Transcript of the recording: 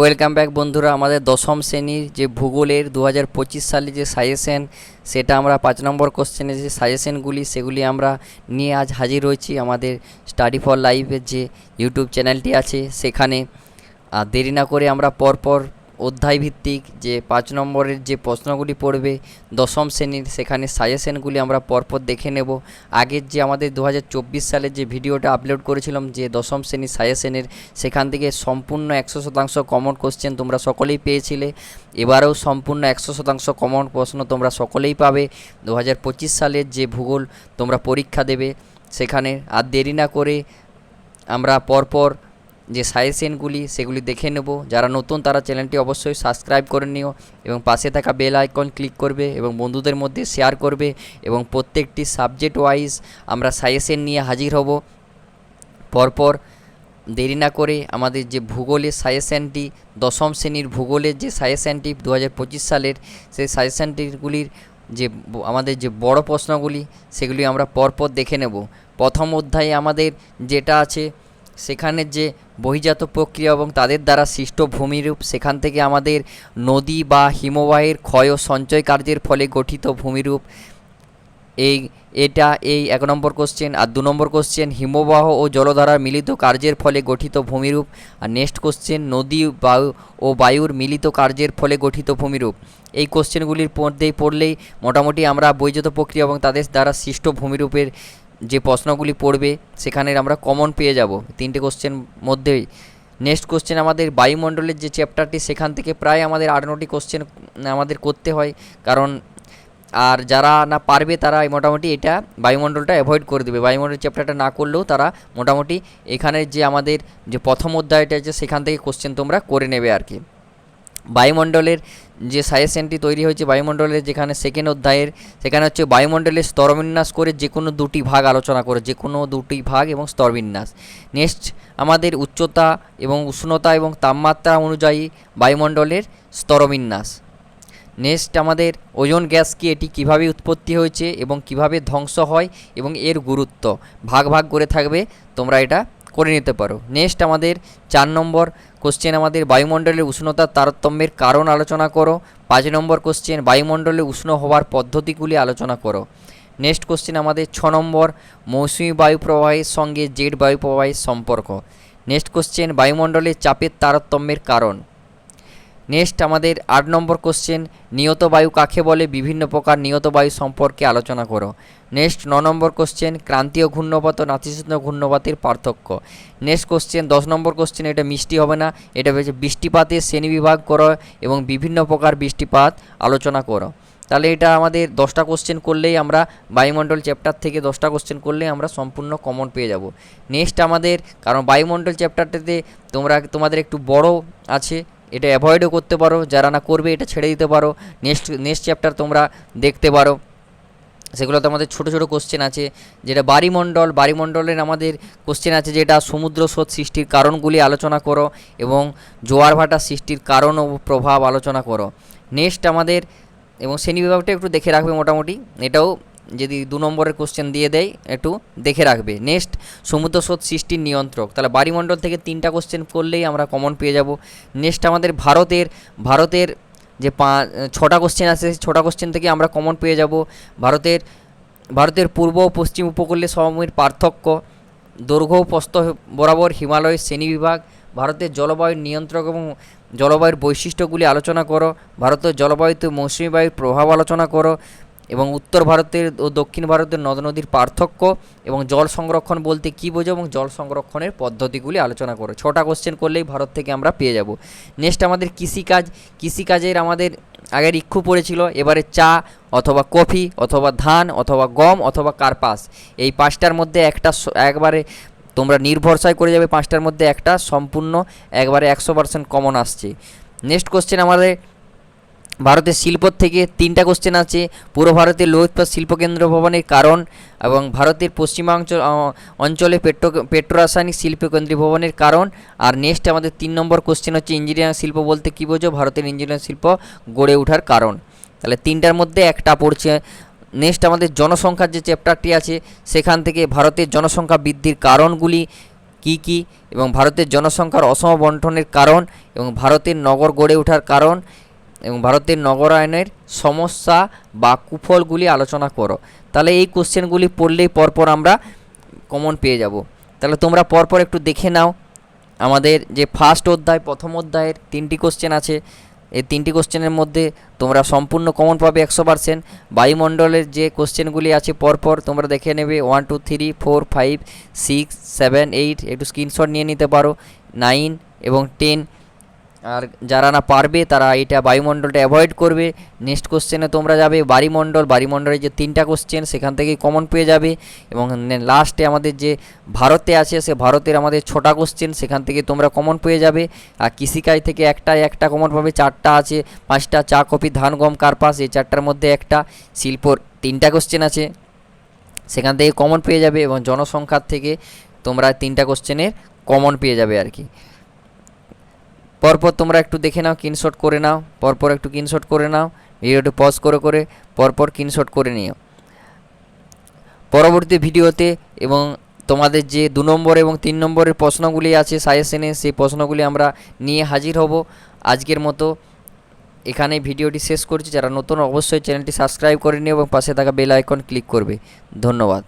Welcome back বন্ধুরা, আমাদের দশম শ্রেণির যে ভূগোলের দু হাজার পঁচিশ সালে যে সাজেশন সেটা আমরা পাঁচ নম্বর কোশ্চেনের যে সাজেশনগুলি সেগুলি আমরা নিয়ে আজ হাজির হয়েছি আমাদের স্টাডি ফর লাইফের যে ইউটিউব চ্যানেলটি আছে, সেখানে আর দেরি না করে আমরা পরপর অধ্যায় ভিত্তিক যে পাঁচ নম্বরের যে প্রশ্নগুলি পড়বে, দশম শ্রেণির সেখানে সাজেশনগুলি আমরা পরপর দেখে নেব। আগের যে আমাদের দু হাজার চব্বিশ সালের যে ভিডিওটা আপলোড করেছিলাম, যে দশম শ্রেণির সাজেশনের, সেখান থেকে সম্পূর্ণ একশো শতাংশ কমন কোশ্চেন তোমরা সকলেই পেয়েছিলে। এবারেও সম্পূর্ণ একশো শতাংশ কমন প্রশ্ন তোমরা সকলেই পাবে। দু হাজার পঁচিশ সালের যে ভূগোল তোমরা পরীক্ষা দেবে, সেখানে আর দেরি না করে আমরা পরপর যে সাজেশনগুলি সেগুলি দেখে নেব। যারা নতুন, তারা চ্যানেলটি অবশ্যই সাবস্ক্রাইব করে নিও এবং পাশে থাকা বেল আইকন ক্লিক করবে এবং বন্ধুদের মধ্যে শেয়ার করবে এবং প্রত্যেকটি সাবজেক্ট ওয়াইজ আমরা সাজেশন নিয়ে হাজির হব। পরপর দেরি না করে আমাদের যে ভূগোলের সাজেশনটি, দশম শ্রেণির ভূগোলের যে সাজেশনটি দু পঁচিশ সালের, সেই সাজেশনটিগুলির যে আমাদের যে বড় প্রশ্নগুলি, সেগুলি আমরা পরপর দেখে নেব। প্রথম অধ্যায়ে আমাদের যেটা আছে সেখানে যে বহিজাত প্রক্রিয়া এবং তাদের দ্বারা সৃষ্ট ভূমিরূপ, সেখান থেকে আমাদের নদী বা হিমবাহের ক্ষয় ও সঞ্চয় কার্যের ফলে গঠিত ভূমিরূপ। এই, এটা এই এক নম্বর কোশ্চেন আর দু নম্বর কোশ্চেন হিমবাহ ও জলধারার মিলিত কার্যের ফলে গঠিত ভূমিরূপ। আর নেক্সট কোশ্চেন নদী বায়ু ও বায়ুর মিলিত কার্যের ফলে গঠিত ভূমিরূপ। এই কোশ্চেনগুলির মধ্যেই পড়লেই মোটামুটি আমরা বৈজাত প্রক্রিয়া এবং তাদের দ্বারা সৃষ্ট ভূমিরূপের যে প্রশ্নগুলি পড়বে, সেখানে আমরা কমন পেয়ে যাব। তিনটে কোশ্চেন মধ্যেই। নেক্সট কোশ্চেন আমাদের বায়ুমণ্ডলের যে চ্যাপ্টারটি সেখান থেকে প্রায় আমাদের আট নটি কোশ্চেন আমাদের করতে হয়। কারণ, আর যারা না পারবে, তারা মোটামুটি এটা বায়ুমণ্ডলটা অ্যাভয়েড করে দেবে। বায়ুমণ্ডল চ্যাপ্টারটা না করলেও তারা মোটামুটি এখানে যে আমাদের যে প্রথম অধ্যায়টা আছে, সেখান থেকে কোশ্চেন তোমরা করে নেবে আর কি। বায়ুমণ্ডলের যে সাজেশনটি তৈরি হয়েছে, বায়ুমণ্ডলের যেখানে সেকেন্ড অধ্যায়ের, সেখানে হচ্ছে বায়ুমণ্ডলের স্তরবিন্যাস করে যে কোনো দুটি ভাগ আলোচনা করে, যে কোনো দুটি ভাগ এবং স্তরবিন্যাস। নেক্সট আমাদের উচ্চতা এবং উষ্ণতা এবং তাপমাত্রা অনুযায়ী বায়ুমণ্ডলের স্তরবিন্যাস। নেক্সট আমাদের ওজোন গ্যাস কি এটি কীভাবে উৎপত্তি হয়েছে এবং কীভাবে ধ্বংস হয় এবং এর গুরুত্ব। ভাগ ভাগ করে থাকবে, তোমরা এটা করে নিতে পারো। নেক্সট আমাদের চার নম্বর কোশ্চেন আমাদের বায়ুমণ্ডলের উষ্ণতার তারতম্যের কারণ আলোচনা করো। পাঁচ নম্বর কোশ্চেন বায়ুমণ্ডলে উষ্ণ হওয়ার পদ্ধতিগুলি আলোচনা করো। নেক্সট কোশ্চেন আমাদের ছ নম্বর, মৌসুমি বায়ু প্রবাহের সঙ্গে জেট বায়ু প্রবাহের সম্পর্ক। নেক্সট কোশ্চেন বায়ুমণ্ডলের চাপের তারতম্যের কারণ। নেক্সট আমাদের আট নম্বর কোশ্চেন নিয়ত বায়ু কাকে বলে? বিভিন্ন প্রকার নিয়ত বায়ু সম্পর্কে আলোচনা করো। নেক্সট ন নম্বর কোশ্চেন ক্রান্তীয় ঘূর্ণপাত ও নাতিশীতোষ্ণ ঘূর্ণপাতের পার্থক্য। নেক্সট কোশ্চেন দশ নম্বর কোশ্চেন এটা মিষ্টি হবে না। এটা হচ্ছে বৃষ্টিপাতের শ্রেণীবিভাগ করো এবং বিভিন্ন প্রকার বৃষ্টিপাত আলোচনা করো। তাহলে এটা আমাদের দশটা কোশ্চেন করলেই আমরা বায়ুমণ্ডল চ্যাপ্টার থেকে দশটা কোশ্চেন করলেই আমরা সম্পূর্ণ কমন পেয়ে যাব। নেক্সট আমাদের, কারণ বায়ুমণ্ডল চ্যাপ্টারটাতে তোমরা, তোমাদের একটু বড় আছে এটা অ্যাভয়েডও করতে পারো, যারা না করবে এটা ছেড়ে দিতে পারো। নেক্সট নেক্সট চ্যাপ্টার তোমরা দেখতে পারো। সেগুলোতে আমাদের ছোটো ছোটো কোশ্চেন আছে। যেটা বাড়িমণ্ডল বাড়িমণ্ডলের আমাদের কোশ্চেন আছে যেটা সমুদ্র স্রোত সৃষ্টির কারণগুলি আলোচনা করো এবং জোয়ার ভাটা সৃষ্টির কারণ ও প্রভাব আলোচনা করো। নেক্সট আমাদের এবং শ্রেণি বিভাগটা একটু দেখে রাখবে মোটামুটি। এটাও যদি দু নম্বরের কোশ্চেন দিয়ে দেয়, একটু দেখে রাখবে। নেক্সট সমুদ্র স্রোত সৃষ্টির নিয়ন্ত্রক। তাহলে বাড়িমণ্ডল থেকে তিনটা কোশ্চেন করলেই আমরা কমন পেয়ে যাব। নেক্সট আমাদের ভারতের ভারতের যে পা, ছটা কোশ্চেন আছে ছটা কোশ্চেন থেকে আমরা কমন পেয়ে যাব। ভারতের ভারতের পূর্ব ও পশ্চিম উপকূলীয় সমভূমির পার্থক্য। দৈর্ঘ্য ও প্রস্থ বরাবর হিমালয়ের শ্রেণীবিভাগ ভারতের জলবায়ুর নিয়ন্ত্রক এবং জলবায়ুর বৈশিষ্ট্যগুলি আলোচনা করো। ভারতের জলবায়ুতে মৌসুমী বায়ুর প্রভাব আলোচনা করো। এবং উত্তর ভারতের ও দক্ষিণ ভারতের নদ নদীর পার্থক্য এবং জল সংরক্ষণ বলতে কী বোঝো এবং জল সংরক্ষণের পদ্ধতিগুলি আলোচনা করো। ছটা কোশ্চেন করলেই ভারত থেকে আমরা পেয়ে যাব। নেক্সট আমাদের কৃষিকাজ। কৃষিকাজের আমাদের আগের ইক্ষু পড়েছিল, এবারে চা অথবা কফি অথবা ধান অথবা গম অথবা কার্পাস। এই পাঁচটার মধ্যে একটা একবারে তোমরা নির্ভরসায় করে যাবে, পাঁচটার মধ্যে একটা সম্পূর্ণ একবারে একশো পার্সেন্ট কমন আসছে। নেক্সট কোশ্চেন আমাদের ভারতের শিল্প থেকে তিনটা কোশ্চেন আছে। পূর্ব ভারতের লোহ ইস্পাত শিল্পকেন্দ্র ভবনের কারণ এবং ভারতের পশ্চিমাঞ্চল অঞ্চলে পেট্রো, পেট্রোরাসায়নিক শিল্প ভবনের কারণ। আর নেক্সট আমাদের তিন নম্বর কোশ্চেন হচ্ছে ইঞ্জিনিয়ারিং শিল্প বলতে কী বোঝো? ভারতের ইঞ্জিনিয়ারিং শিল্প গড়ে ওঠার কারণ। তাহলে তিনটার মধ্যে একটা পড়ছে। নেক্সট আমাদের জনসংখ্যার যে চ্যাপ্টারটি আছে, সেখান থেকে ভারতের জনসংখ্যা বৃদ্ধির কারণগুলি কি কি এবং ভারতের জনসংখ্যার অসম বন্টনের কারণ এবং ভারতের নগর গড়ে ওঠার কারণ। এবং ভারতের নগরায়নের সমস্যা বা কুফলগুলি আলোচনা করো। তাহলে এই কোশ্চেনগুলি পড়লেই পরপর আমরা কমন পেয়ে যাব। তাহলে তোমরা পরপর একটু দেখে নাও। আমাদের যে ফার্স্ট অধ্যায়, প্রথম অধ্যায়ের তিনটি কোশ্চেন আছে। এই তিনটি কোশ্চেনের মধ্যে তোমরা সম্পূর্ণ কমন পাবে একশো পার্সেন্ট বায়ুমণ্ডলের যে কোশ্চেনগুলি আছে পরপর তোমরা দেখে নেবে। One two three four five six seven eight একটু স্ক্রিনশট নিয়ে নিতে পারো। নাইন এবং টেন আর যারা না পারবে, তারা এটা বায়ুমণ্ডলটা অ্যাভয়েড করবে। নেক্সট কোশ্চেনে তোমরা যাবে বাড়িমণ্ডল বাড়িমণ্ডলের যে তিনটা কোশ্চেন সেখান থেকেই কমন পেয়ে যাবে। এবং লাস্টে আমাদের যে ভারতে আছে, সে ভারতের আমাদের ছটা কোশ্চেন সেখান থেকে তোমরা কমন পেয়ে যাবে। আর কৃষিকাজ থেকে একটা একটা কমন পাবে, চারটা আছে, পাঁচটা চা, কফি, ধান, গম, কার্পাস, এই চারটার মধ্যে একটা শিল্পর তিনটা কোশ্চেন আছে। সেখান থেকে কমন পেয়ে যাবে এবং জনসংখ্যার থেকে তোমরা তিনটা কোশ্চেনের কমন পেয়ে যাবে আর কি। পরপর তোমরা একটু দেখে নাও কিনশট করে নাও, পরপর একটু কিনশট করে নাও ভিডিওটি পজ করে করে পরপর কিনশট করে নিও। পরবর্তী ভিডিওতে এবং তোমাদের যে দু নম্বর এবং তিন নম্বরের প্রশ্নগুলি আছে সাজেশনে সেই প্রশ্নগুলি আমরা নিয়ে হাজির হব। আজকের মতো এখানে ভিডিওটি শেষ করছি। যারা নতুন অবশ্যই চ্যানেলটি সাবস্ক্রাইব করে নিও এবং পাশে থাকা বেল আইকন ক্লিক করবে। ধন্যবাদ।